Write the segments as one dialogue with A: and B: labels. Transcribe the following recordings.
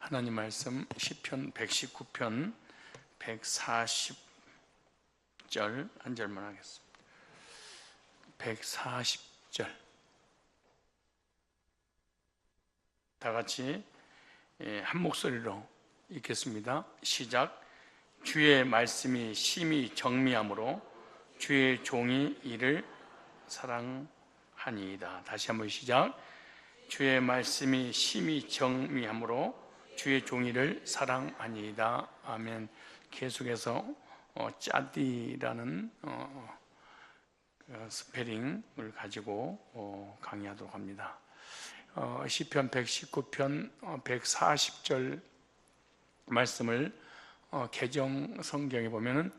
A: 하나님 말씀 시편 119편 140절 한 절만 하겠습니다. 140절 다 같이 예, 한 목소리로 읽겠습니다. 시작. 주의 말씀이 심히 정미함으로 주의 종이 이를 사랑하니이다. 다시 한번 시작. 주의 말씀이 심히 정미함으로 주의 종이를 사랑하니이다. 아멘. 계속해서 어, 짜디라는 어, 어, 스페링을 가지고 어, 강의하도록 합니다. 어, 시편 119편 140절 말씀을 어, 개정 성경에 보면은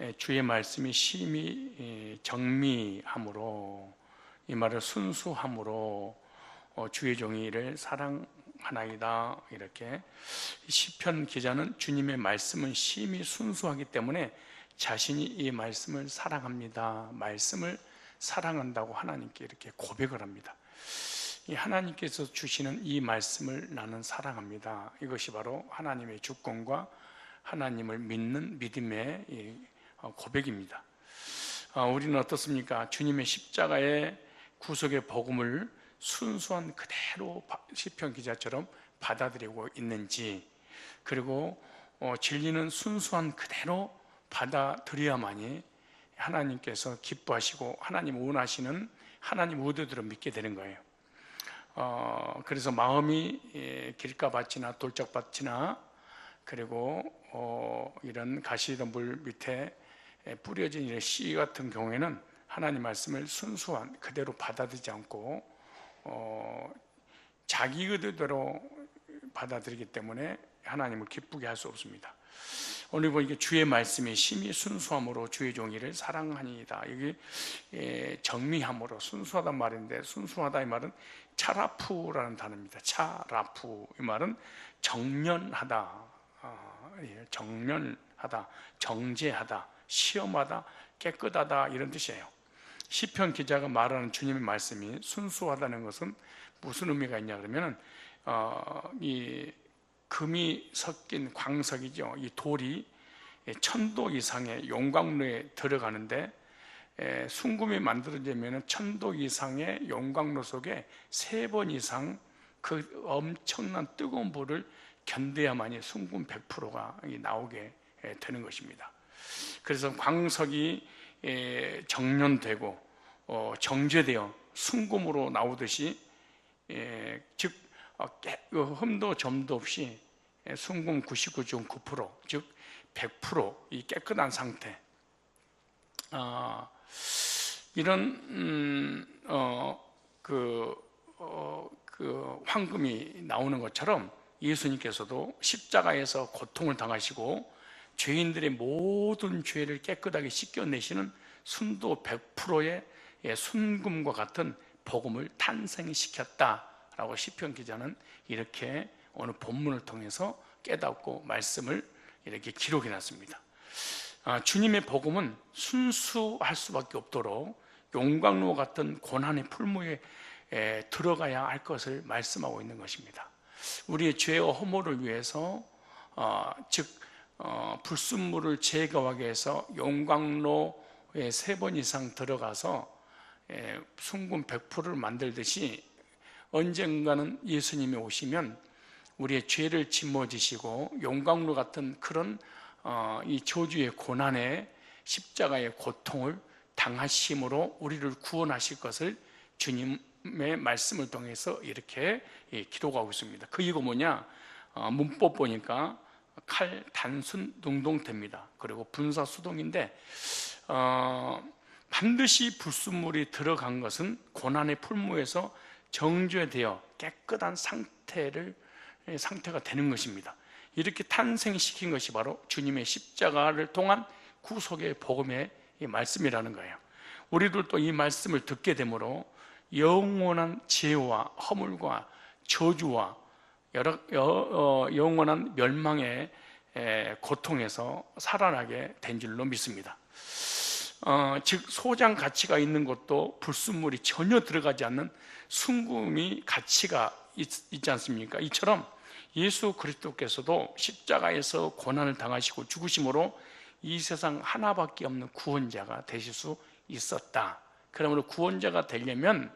A: 에, 주의 말씀이 심히 에, 정미함으로 이 말을 순수함으로 어, 주의 종이를 사랑 하나이다 이렇게 시편 기자는 주님의 말씀은 심히 순수하기 때문에 자신이 이 말씀을 사랑합니다. 말씀을 사랑한다고 하나님께 이렇게 고백을 합니다. 이 하나님께서 주시는 이 말씀을 나는 사랑합니다. 이것이 바로 하나님의 주권과 하나님을 믿는 믿음의 이, 어, 고백입니다. 어, 우리는 어떻습니까? 주님의 십자가의 구속의 복음을 순수한 그대로 바- 시편 기자처럼 받아들이고 있는지 그리고 어, 진리는 순수한 그대로 받아들여야만이 하나님께서 기뻐하시고 하나님 원하시는 하나님 의도대로 믿게 되는 거예요. 어, 그래서 마음이 예, 길가밭이나 돌짝밭이나 그리고 어, 이런 가시덤불 밑에 예, 뿌려진 씨 같은 경우에는 하나님 말씀을 순수한 그대로 받아들이지 않고 어, 자기 의도대로 받아들이기 때문에 하나님을 기쁘게 할 수 없습니다. 오늘 보니까 주의 말씀이 심히 순수함으로 주의 종이를 사랑하니이다. 여기 예, 정미함으로 순수하단 말인데 순수하다 이 말은 차라푸라는 단어입니다. 차라푸 이 말은 정면하다, 아, 예, 정면하다, 정제하다, 시험하다, 깨끗하다 이런 뜻이에요. 시편 기자가 말하는 주님의 말씀이 순수하다는 것은 무슨 의미가 있냐 그러면은 어, 이 금이 섞인 광석이죠. 이 돌이 천도 이상의 용광로에 들어가는데 에, 순금이 만들어지면 천도 이상의 용광로 속에 세 번 이상 그 엄청난 뜨거운 불을 견뎌야만이 순금 100%가 나오게 에, 되는 것입니다. 그래서 광석이 에, 정련되고 어, 정제되어 순금으로 나오듯이 에, 즉 어, 깨- 그 흠도 점도 없이 예, 순금 99.9%, 즉 100%이 깨끗한 상태. 아, 이런 음, 어, 그, 어, 그 황금이 나오는 것처럼 예수님께서도 십자가에서 고통을 당하시고 죄인들의 모든 죄를 깨끗하게 씻겨내시는 순도 100%의 예, 순금과 같은 복음을 탄생시켰다라고 시편 기자는 이렇게 오늘 본문을 통해서 깨닫고 말씀을 이렇게 기록해 놨습니다. 아, 주님의 복음은 순수할 수밖에 없도록 용광로 같은 고난의 풀무에 에, 들어가야 할 것을 말씀하고 있는 것입니다. 우리의 죄와 허물을 위해서 어, 즉 어, 불순물을 제거하기 위해서 용광로에 세 번 이상 들어가서 에, 순금 100%를 만들듯이 언젠가는 예수님이 오시면 우리의 죄를 짊어지시고 용광로 같은 그런 어, 이 저주의 고난의 십자가의 고통을 당하심으로 우리를 구원하실 것을 주님의 말씀을 통해서 이렇게 예, 기록하고 있습니다. 그 이유가 뭐냐? 어, 문법 보니까 칼, 단순, 능동태입니다. 그리고 분사, 수동인데 어, 반드시 불순물이 들어간 것은 고난의 풀무에서 정죄되어 깨끗한 상태를 예, 상태가 되는 것입니다. 이렇게 탄생시킨 것이 바로 주님의 십자가를 통한 구속의 복음의 이 말씀이라는 거예요. 우리들도 이 말씀을 듣게 되므로 영원한 죄와 허물과 저주와 여러 여- 어, 영원한 멸망의 에, 고통에서 살아나게 된 줄로 믿습니다. 어, 즉 소장 가치가 있는 것도 불순물이 전혀 들어가지 않는 순금이 가치가 있, 지 않습니까? 이처럼 예수 그리스도께서도 십자가에서 고난을 당하시고 죽으심으로 이 세상 하나밖에 없는 구원자가 되실 수 있었다. 그러므로 구원자가 되려면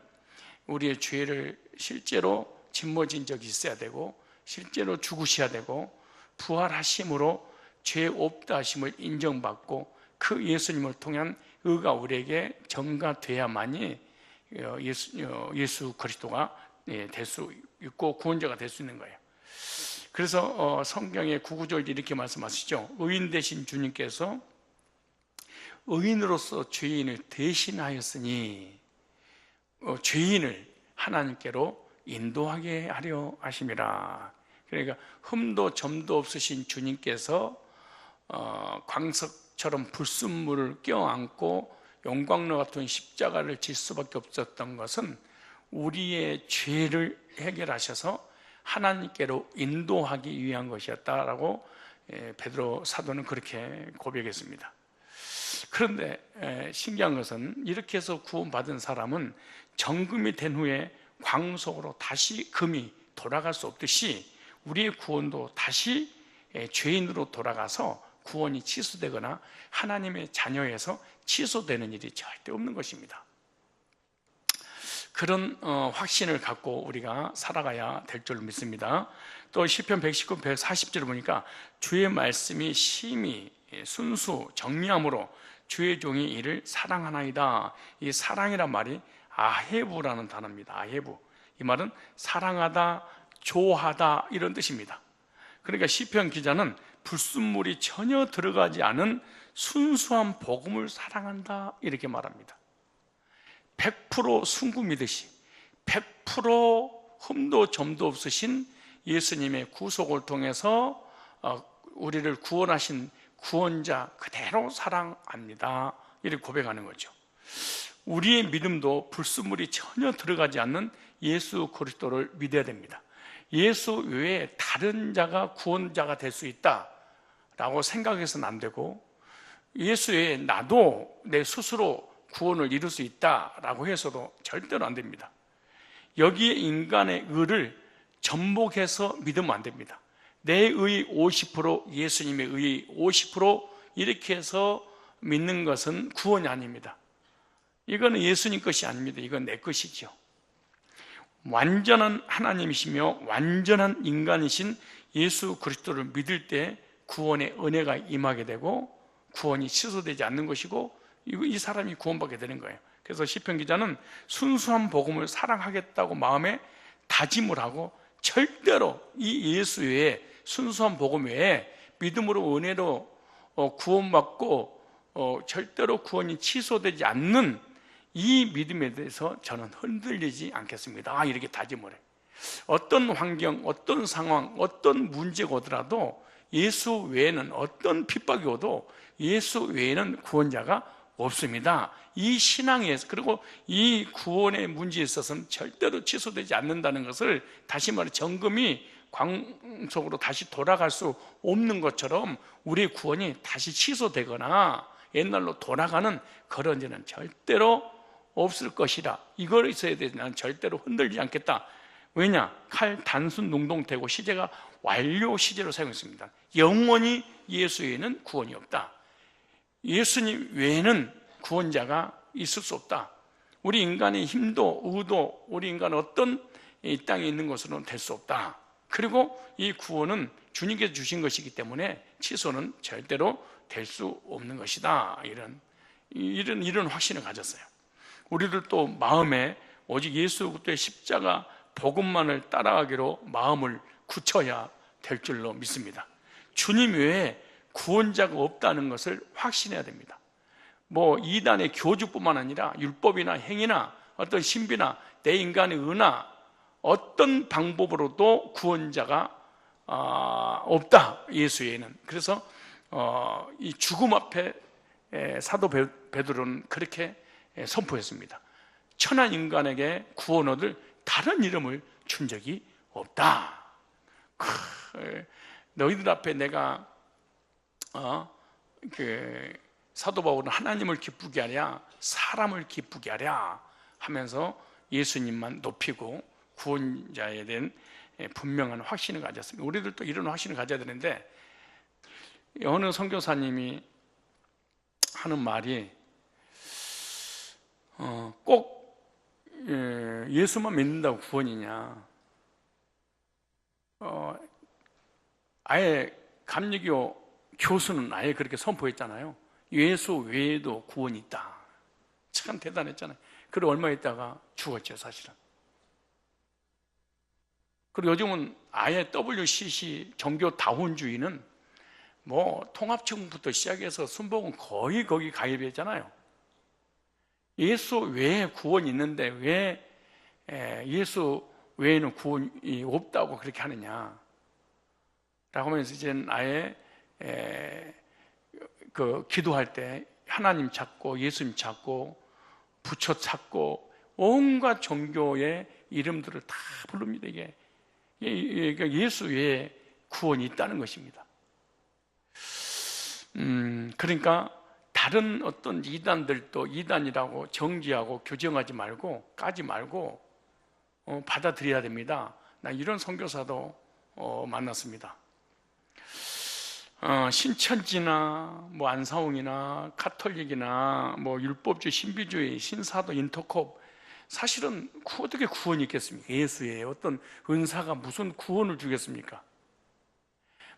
A: 우리의 죄를 실제로 짊어진 적이 있어야 되고 실제로 죽으셔야 되고 부활하심으로 죄 없다 하심을 인정받고 그 예수님을 통한 의가 우리에게 전가돼야만이 어, 예수, 어, 예수 그리스도가 예, 될수 있고 구원자가 될 수 있는 거예요. 그래서 어, 성경의 구구절 이렇게 말씀하시죠. 의인 되신 주님께서 의인으로서 죄인을 대신하였으니 죄인을 하나님께로 인도하게 하려 하심이라. 그러니까 흠도 점도 없으신 주님께서 광석처럼 불순물을 껴안고 영광로 같은 십자가를 질 수밖에 없었던 것은 우리의 죄를 해결하셔서 하나님께로 인도하기 위한 것이었다라고 예, 베드로 사도는 그렇게 고백했습니다. 그런데 신기한 것은 이렇게 해서 구원받은 사람은 정금이 된 후에 광속으로 다시 금이 돌아갈 수 없듯이 우리의 구원도 다시 죄인으로 돌아가서 구원이 취소되거나 하나님의 자녀에서 취소되는 일이 절대 없는 것입니다. 그런 어, 확신을 갖고 우리가 살아가야 될 줄 믿습니다. 또 시편 119, 140절을 보니까 주의 말씀이 심히 순수 정리함으로 주의 종이 이를 사랑하나이다. 이 사랑이란 말이 아헤부라는 단어입니다. 아헤부. 이 말은 사랑하다, 좋아하다 이런 뜻입니다. 그러니까 시편 기자는 불순물이 전혀 들어가지 않은 순수한 복음을 사랑한다 이렇게 말합니다. 100% 순구 믿으시 100% 흠도 점도 없으신 예수님의 구속을 통해서 어, 우리를 구원하신 구원자 그대로 사랑합니다. 이렇게 고백하는 거죠. 우리의 믿음도 불순물이 전혀 들어가지 않는 예수 그리스도를 믿어야 됩니다. 예수 외에 다른 자가 구원자가 될 수 있다라고 생각해서는 안 되고 예수 외에 나도 내 스스로 구원을 이룰 수 있다라고 해서도 절대로 안 됩니다. 여기에 인간의 의를 전복해서 믿으면 안 됩니다. 내의 50%, 예수님의 의 50% 이렇게 해서 믿는 것은 구원이 아닙니다. 이거는 예수님 것이 아닙니다. 이건 내 것이죠. 완전한 하나님이시며 완전한 인간이신 예수 그리스도를 믿을 때 구원의 은혜가 임하게 되고 구원이 취소되지 않는 것이고 이 사람이 구원받게 되는 거예요. 그래서 시편 기자는 순수한 복음을 사랑하겠다고 마음에 다짐을 하고 절대로 이 예수 외에 순수한 복음 외에 믿음으로 은혜로 어, 구원받고 어, 절대로 구원이 취소되지 않는 이 믿음에 대해서 저는 흔들리지 않겠습니다. 이렇게 다짐을 해. 어떤 환경, 어떤 상황, 어떤 문제가 오더라도 예수 외에는 어떤 핍박이 오도 예수 외에는 구원자가 없습니다. 이 신앙에서 그리고 이 구원의 문제에 있어서는 절대로 취소되지 않는다는 것을 다시 말해 정금이 광속으로 다시 돌아갈 수 없는 것처럼 우리의 구원이 다시 취소되거나 옛날로 돌아가는 그런 일은 절대로 없을 것이라 이걸 있어야 돼 나는 절대로 흔들지 않겠다 왜냐? 칼 단순 농동되고 시제가 완료 시제로 사용했습니다 영원히 예수 외에는 구원이 없다 예수님 외에는 구원자가 있을 수 없다. 우리 인간의 힘도 의도, 우리 인간 어떤 이 땅에 있는 것으로는 될 수 없다. 그리고 이 구원은 주님께서 주신 것이기 때문에 취소는 절대로 될 수 없는 것이다. 이런 이런 이런 확신을 가졌어요. 우리들 또 마음에 오직 예수 그리스도의 십자가 복음만을 따라가기로 마음을 굳혀야 될 줄로 믿습니다. 주님 외에 구원자가 없다는 것을 확신해야 됩니다. 뭐 이단의 교주뿐만 아니라 율법이나 행위나 어떤 신비나 내 인간의 은하 어떤 방법으로도 구원자가 아, 없다 예수에는 그래서 어, 이 죽음 앞에 사도 베드로는 그렇게 선포했습니다. 천한 인간에게 구원 얻을 다른 이름을 준 적이 없다. 너희들 앞에 내가 어, 그 사도 바울은 하나님을 기쁘게 하랴 사람을 기쁘게 하랴 하면서 예수님만 높이고 구원자에 대한 예, 분명한 확신을 가졌습니다. 우리들도 이런 확신을 가져야 되는데 어느 선교사님이 하는 말이 어, 꼭 예, 예수만 믿는다고 구원이냐? 어, 아예 감리교 교수는 아예 그렇게 선포했잖아요. 예수 외에도 구원이 있다. 참 대단했잖아요. 그리고 얼마 있다가 죽었죠, 사실은. 그리고 요즘은 아예 WCC 종교 다원주의는 뭐 통합청부터 시작해서 순복은 거의 거기 가입했잖아요. 예수 외에 구원이 있는데 왜 예수 외에는 구원이 없다고 그렇게 하느냐? 라고 하면서 이제 아예 그 기도할 때 하나님 찾고 예수님 찾고 부처 찾고 온갖 종교의 이름들을 다 부릅니다. 이게 그러니까 예수 외에 구원이 있다는 것입니다. 음, 그러니까 다른 어떤 이단들도 이단이라고 정지하고 규정하지 말고 까지 말고 어, 받아들여야 됩니다. 나 이런 선교사도 어, 만났습니다. 어, 신천지나 뭐 안사홍이나 카톨릭이나 뭐 율법주의, 신비주의, 신사도, 인터콥 사실은 어떻게 구원이 있겠습니까? 예수의 어떤 은사가 무슨 구원을 주겠습니까?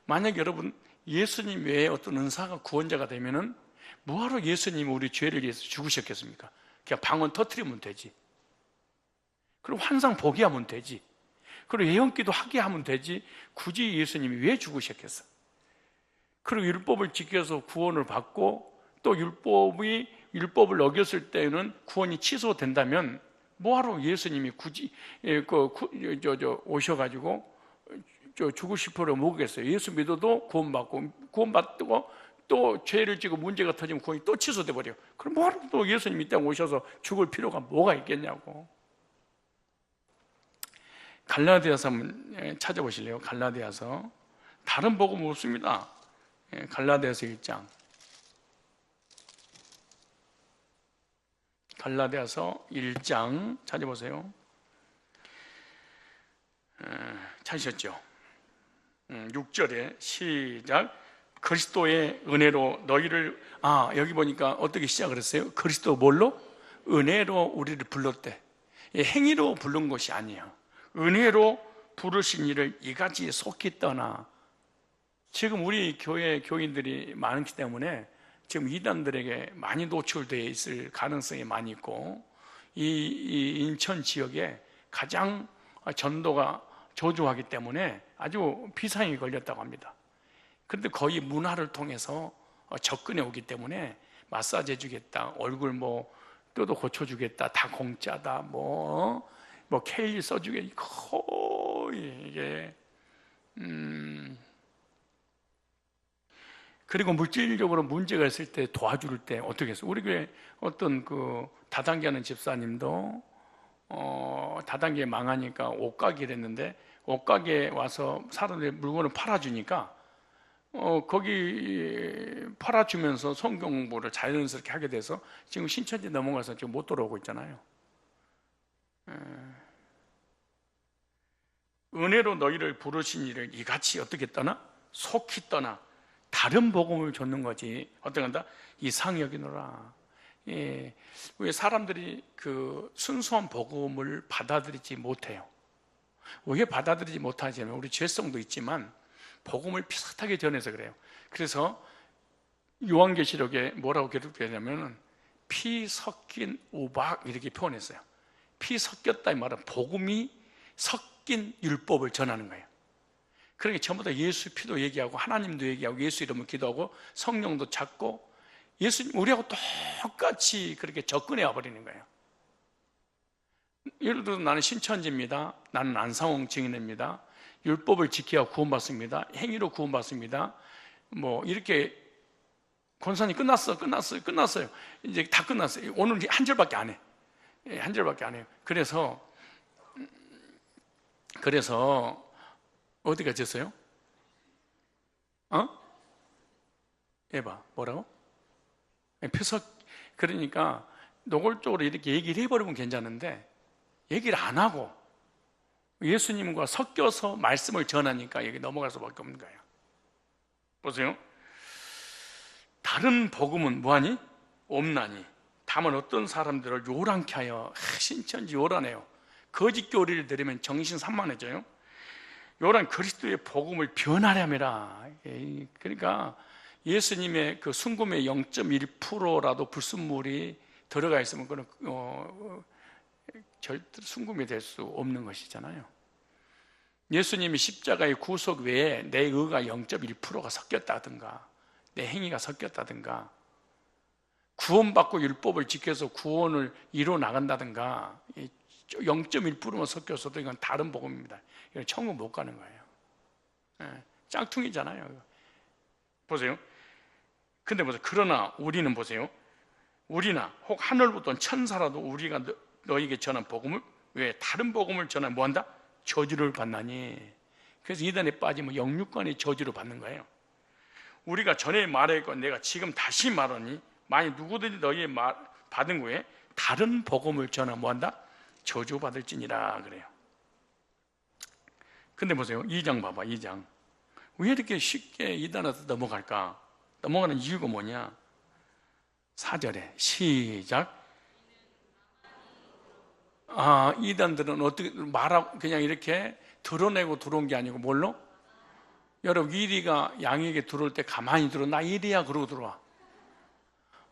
A: 만약 여러분 예수님 외에 어떤 은사가 구원자가 되면은 뭐하러 예수님이 우리 죄를 위해서 죽으셨겠습니까? 그냥 방언 터트리면 되지. 그리고 환상 보게 하면 되지. 그리고 예언기도 하게 하면 되지. 굳이 예수님이 왜 죽으셨겠어? 그리고 율법을 지켜서 구원을 받고 또 율법이 율법을 어겼을 때는 구원이 취소된다면 뭐하러 예수님이 굳이 예, 그 저, 저, 오셔가지고 저 죽으시퍼를 모겠어요. 예수 믿어도 구원받고 구원받고 또 죄를 지고 문제가 터지면 구원이 또 취소돼 버려. 그럼 뭐하러 또 예수님 이 땅 오셔서 죽을 필요가 뭐가 있겠냐고. 갈라디아서 한번 예, 찾아보실래요? 갈라디아서 다른 복음 없습니다. 예, 갈라디아서 1장. 갈라디아서 1장 찾아보세요. 찾으셨죠? 6절에 음, 시작. 그리스도의 은혜로 너희를 아 여기 보니까 어떻게 시작을 했어요? 그리스도 뭘로? 은혜로 우리를 불렀대. 행위로 부른 것이 아니에요. 은혜로 부르신 이를 이같이 속히 떠나 지금 우리 교회 교인들이 많기 때문에 지금 이단들에게 많이 노출되어 있을 가능성이 많이 있고 이, 이 인천 지역에 가장 전도가 저조하기 때문에 아주 비상이 걸렸다고 합니다. 그런데 거의 문화를 통해서 접근해 오기 때문에 마사지 해주겠다, 얼굴 뭐 뼈도 고쳐주겠다, 다 공짜다, 뭐, 뭐 케일 써주겠다, 거의 이게, 음, 그리고 물질적으로 문제가 있을 때 도와줄 때 어떻게 했어요? 우리 교회 어떤 그 다단계 하는 집사님도 어, 다단계 망하니까 옷가게를 했는데 옷가게 와서 사람들이 물건을 팔아주니까 어, 거기 팔아주면서 성경 공부를 자연스럽게 하게 돼서 지금 신천지 넘어가서 지금 못 돌아오고 있잖아요. 에. 은혜로 너희를 부르신 이를 이같이 어떻게 떠나? 속히 떠나 다른 복음을 줬는 거지. 어떤 건다? 이상 여기노라. 예. 왜 사람들이 그 순수한 복음을 받아들이지 못해요? 왜 받아들이지 못하냐면 우리 죄성도 있지만 복음을 비슷하게 전해서 그래요. 그래서 요한계시록에 뭐라고 기록되냐면 피 섞인 우박 이렇게 표현했어요. 피 섞였다 이 말은 복음이 섞인 율법을 전하는 거예요. 그러니까 전부 다 예수 피도 얘기하고 하나님도 얘기하고 예수 이름을 기도하고 성령도 찾고 예수님 우리하고 똑같이 그렇게 접근해 와 버리는 거예요. 예를 들어 나는 신천지입니다. 나는 안상홍 증인입니다. 율법을 지켜야 구원받습니다. 행위로 구원받습니다. 뭐 이렇게 권사님 끝났어, 끝났어요, 끝났어요. 이제 다 끝났어요. 오늘 한 절밖에 안 해. 예, 한 절밖에 안 해요. 그래서 그래서 어디가 졌어요? 어? 에바 뭐라고? 예, 표석 그러니까 노골적으로 이렇게 얘기를 해버리면 괜찮은데 얘기를 안 하고 예수님과 섞여서 말씀을 전하니까 여기 넘어갈 수밖에 없는 거예요. 보세요. 다른 복음은 뭐하니? 없나니. 다만 어떤 사람들을 요란케 하여 신천지 요란해요. 거짓 교리를 들으면 정신 산만해져요. 요란 그리스도의 복음을 변하려면라. 그러니까 예수님의 그 순금의 0.1%라도 불순물이 들어가 있으면 그는 어, 절대 순금이 될 수 없는 것이잖아요. 예수님이 십자가의 구속 외에 내 의가 0.1%가 섞였다든가 내 행위가 섞였다든가 구원받고 율법을 지켜서 구원을 이루어 나간다든가 0.1%만 섞였어도 이건 다른 복음입니다. 이건 천국 못 가는 거예요. 예, 짝퉁이잖아요. 보세요. 근데 보세요. 그러나 우리는 보세요. 우리나 혹 하늘부터 천사라도 우리가 너, 너에게 전한 복음을 왜 다른 복음을 전하면 뭐한다? 저주를 받나니. 그래서 이단에 빠지면 영육간의 저주를 받는 거예요. 우리가 전에 말했고 내가 지금 다시 말하니 만약 누구든지 너희 말 받은 후에 다른 복음을 전하 뭐한다? 저주 받을지니라 그래요. 근데 보세요. 2장 봐봐. 2장. 왜 이렇게 쉽게 이단에서 넘어갈까? 넘어가는 이유가 뭐냐? 4절에 시작. 아, 이단들은 어떻게 말하고 그냥 이렇게 드러내고 들어온 게 아니고 뭘로? 여러분 이리가 양에게 들어올 때 가만히 들어. 나 이리야 그러고 들어와.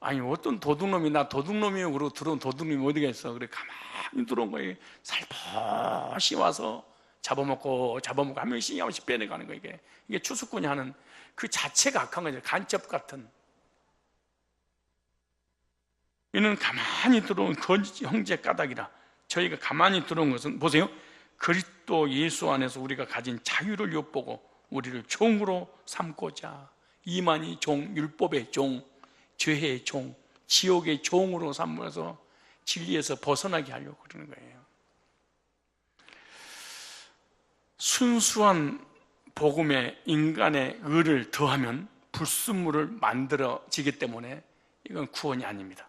A: 아니 어떤 도둑놈이 나 도둑놈이요 그러고 들어온 도둑놈이 어디겠어? 그래 가만히 들어온 거예요 살포시 와서 잡아먹고 잡아먹고 한 명씩 한 명씩 빼내가는 거 이게. 이게 추수꾼이 하는 그 자체가 악한 거죠 간첩 같은. 이는 가만히 들어온 거짓 형제 까닭이라 저희가 가만히 들어온 것은 보세요 그리스도 예수 안에서 우리가 가진 자유를 엿보고 우리를 종으로 삼고자 이만희 종 율법의 종 죄의 종, 지옥의 종으로 삼아서 진리에서 벗어나게 하려고 그러는 거예요. 순수한 복음에 인간의 의를 더하면 불순물을 만들어지기 때문에 이건 구원이 아닙니다.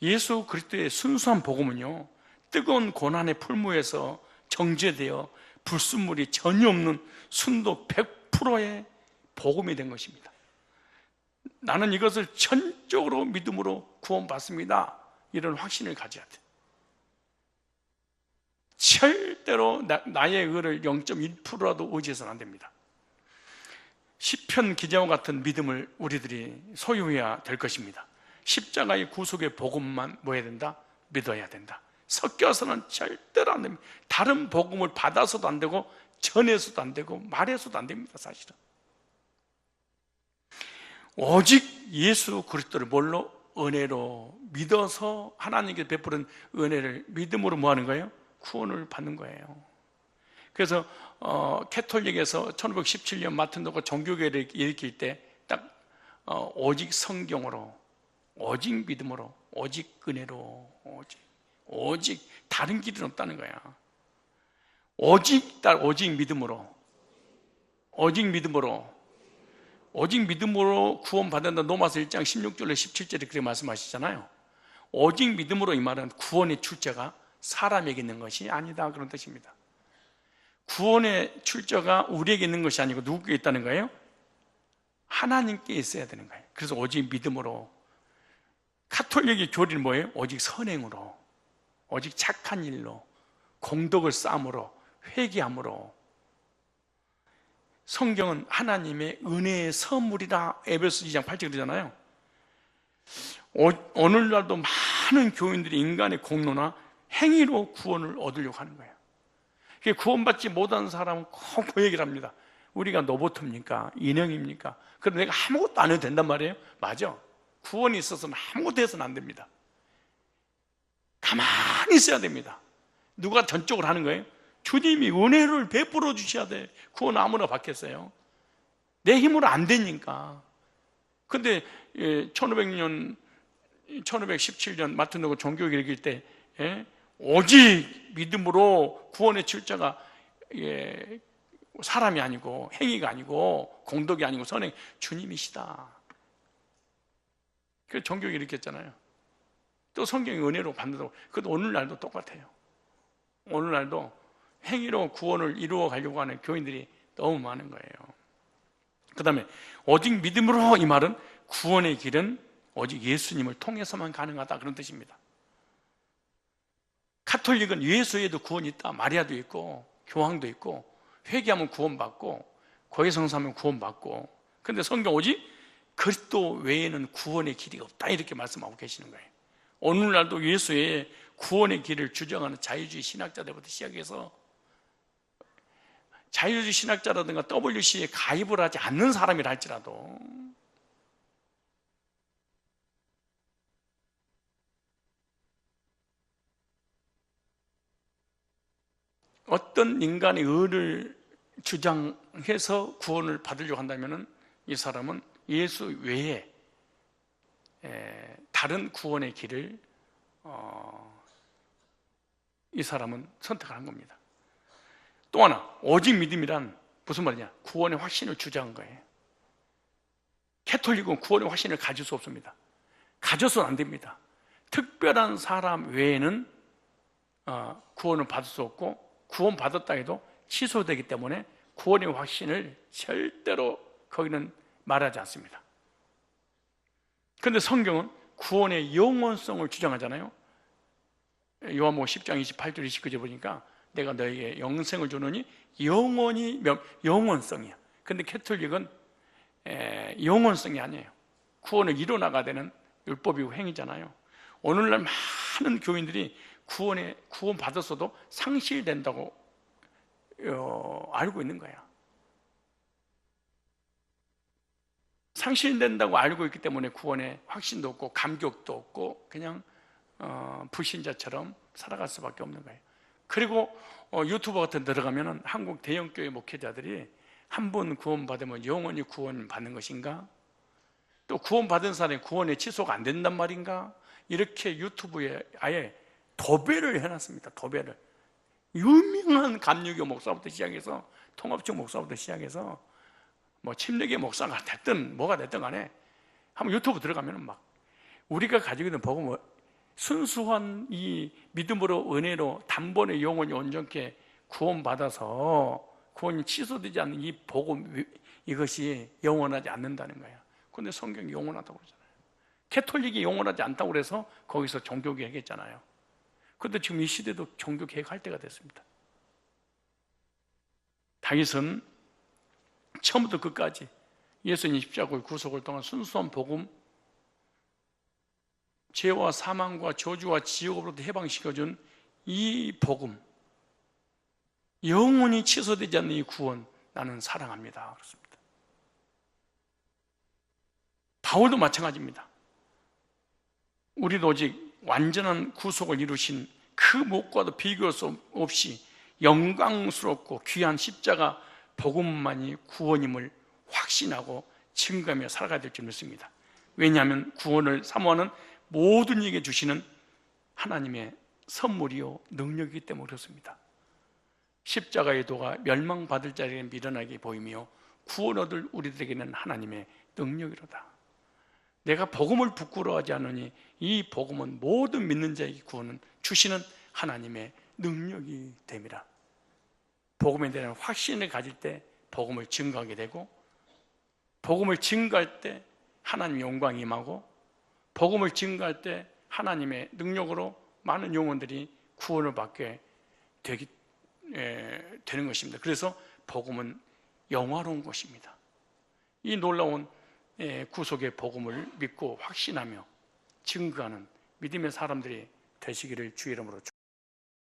A: 예수 그리스도의 순수한 복음은요, 뜨거운 고난의 풀무에서 정제되어 불순물이 전혀 없는 순도 100%의 복음이 된 것입니다. 나는 이것을 전적으로 믿음으로 구원받습니다. 이런 확신을 가져야 돼. 절대로 나, 의 의를 0.1%라도 의지해서는 안 됩니다. 시편 기자와 같은 믿음을 우리들이 소유해야 될 것입니다. 십자가의 구속의 복음만 뭐 해야 된다? 믿어야 된다. 섞여서는 절대로 안 됩니다. 다른 복음을 받아서도 안 되고 전해서도 안 되고 말해서도 안 됩니다. 사실은. 오직 예수 그리스도를 뭘로 은혜로 믿어서 하나님께 베푸는 은혜를 믿음으로 뭐 하는 거예요? 구원을 받는 거예요. 그래서 어, 캐톨릭에서 1517년 마틴 노가 종교계를 일으킬 때딱 어, 오직 성경으로 오직 믿음으로 오직 은혜로 오직 오직 다른 길은 없다는 거야. 오직 딸 오직 믿음으로 오직 믿음으로 오직 믿음으로 구원받는다. 노마서 1장 16절에 17절에 그렇게 말씀하시잖아요. 오직 믿음으로 이 말은 구원의 출처가 사람에게 있는 것이 아니다. 그런 뜻입니다. 구원의 출처가 우리에게 있는 것이 아니고 누구에게 있다는 거예요? 하나님께 있어야 되는 거예요. 그래서 오직 믿음으로 카톨릭의 교리는 뭐예요? 오직 선행으로 오직 착한 일로 공덕을 쌓음으로 회개함으로 성경은 하나님의 은혜의 선물이다. 에베소 2장 8절 그러잖아요. 오, 오늘날도 많은 교인들이 인간의 공로나 행위로 구원을 얻으려고 하는 거예요. 구원받지 못한 사람은 꼭그 얘기를 합니다. 우리가 노보트입니까? 인형입니까? 그럼 내가 아무것도 안 해도 된단 말이에요? 맞아. 구원이 있어서는 아무것도 해서는 안 됩니다. 가만히 있어야 됩니다. 누가 전적으로 하는 거예요? 주님이 은혜를 베풀어 주셔야 돼. 구원 아무나 받겠어요. 내 힘으로 안 되니까. 근데 1500년, 1517년 마틴 노가 종교를 읽을 때 예? 오직 믿음으로 구원의 출자가 예, 사람이 아니고 행위가 아니고 공덕이 아니고 선행 주님이시다. 그 종교가 이렇게 했잖아요. 또 성경이 은혜로 받는다고. 그것도 오늘날도 똑같아요. 오늘날도 행위로 구원을 이루어 가려고 하는 교인들이 너무 많은 거예요. 그 다음에 오직 믿음으로 이 말은 구원의 길은 오직 예수님을 통해서만 가능하다 그런 뜻입니다. 카톨릭은 예수에도 구원이 있다. 마리아도 있고 교황도 있고 회개하면 구원받고 고해성사하면 구원받고 근데 성경 오직 그리스도 외에는 구원의 길이 없다 이렇게 말씀하고 계시는 거예요. 오늘날도 예수 외에 구원의 길을 주장하는 자유주의 신학자들부터 시작해서 자유주의 신학자라든가 WC에 가입을 하지 않는 사람이라 할지라도 어떤 인간의 의를 주장해서 구원을 받으려고 한다면 이 사람은 예수 외에 에, 다른 구원의 길을 어, 이 사람은 선택한 겁니다. 또 하나 오직 믿음이란 무슨 말이냐? 구원의 확신을 주장한 거예요. 캐톨릭은 구원의 확신을 가질 수 없습니다. 가져서는 안 됩니다. 특별한 사람 외에는 어, 구원을 받을 수 없고 구원 받았다 해도 취소되기 때문에 구원의 확신을 절대로 거기는 말하지 않습니다. 그런데 성경은 구원의 영원성을 주장하잖아요. 요한복음 10장 28절 29절 보니까 내가 너에게 영생을 주느니 영원히 명, 영원성이야. 근데 캐톨릭은 에, 영원성이 아니에요. 구원을 이뤄나가야 되는 율법이고 행위잖아요. 오늘날 많은 교인들이 구원에 구원 받았어도 상실된다고 어, 알고 있는 거야. 상실된다고 알고 있기 때문에 구원에 확신도 없고 감격도 없고 그냥 어, 불신자처럼 살아갈 수밖에 없는 거예요. 그리고 어, 유튜브 같은 데 들어가면은 한국 대형 교회 목회자들이 한 번 구원 받으면 영원히 구원 받는 것인가? 또 구원 받은 사람이 구원의 취소가 안 된단 말인가? 이렇게 유튜브에 아예 도배를 해놨습니다. 도배를 유명한 감리교 목사부터 시작해서 통합적 목사부터 시작해서 뭐 침례교 목사가 됐든 뭐가 됐든 간에 한번 유튜브 들어가면은 막 우리가 가지고 있는 복음 순수한 이 믿음으로 은혜로 단번에 영혼이 온전케 구원받아서 구원이 취소되지 않는 이 복음 이것이 영원하지 않는다는 거야. 근데 성경이 영원하다고 그러잖아요. 캐톨릭이 영원하지 않다고 그래서 거기서 종교 개혁 했잖아요. 그런데 지금 이 시대도 종교 개혁할 때가 됐습니다. 다윗은 처음부터 끝까지 예수님 십자가의 구속을 통한 순수한 복음 죄와 사망과 저주와 지옥으로부터 해방시켜준 이 복음 영원히 취소되지 않는 이 구원 나는 사랑합니다. 그렇습니다. 바울도 마찬가지입니다. 우리도 오직 완전한 구속을 이루신 그 무엇과도 비교할 수 없이 영광스럽고 귀한 십자가 복음만이 구원임을 확신하고 증거하며 살아가야 될 줄 믿습니다 왜냐하면 구원을 사모하는 모든 이에게 주시는 하나님의 선물이요 능력이기 때문에 그렇습니다. 십자가의 도가 멸망받을 자에게 미련하게 보이며 구원 얻을 우리들에게는 하나님의 능력이로다. 내가 복음을 부끄러워하지 않으니 이 복음은 모든 믿는 자에게 구원은 주시는 하나님의 능력이 됨이라. 복음에 대한 확신을 가질 때 복음을 증거하게 되고 복음을 증거할 때 하나님 영광이 임하고 복음을 증거할 때 하나님의 능력으로 많은 영혼들이 구원을 받게 되기, 에, 되는 것입니다. 그래서 복음은 영화로운 것입니다. 이 놀라운 에, 구속의 복음을 믿고 확신하며 증거하는 믿음의 사람들이 되시기를 주의 이름으로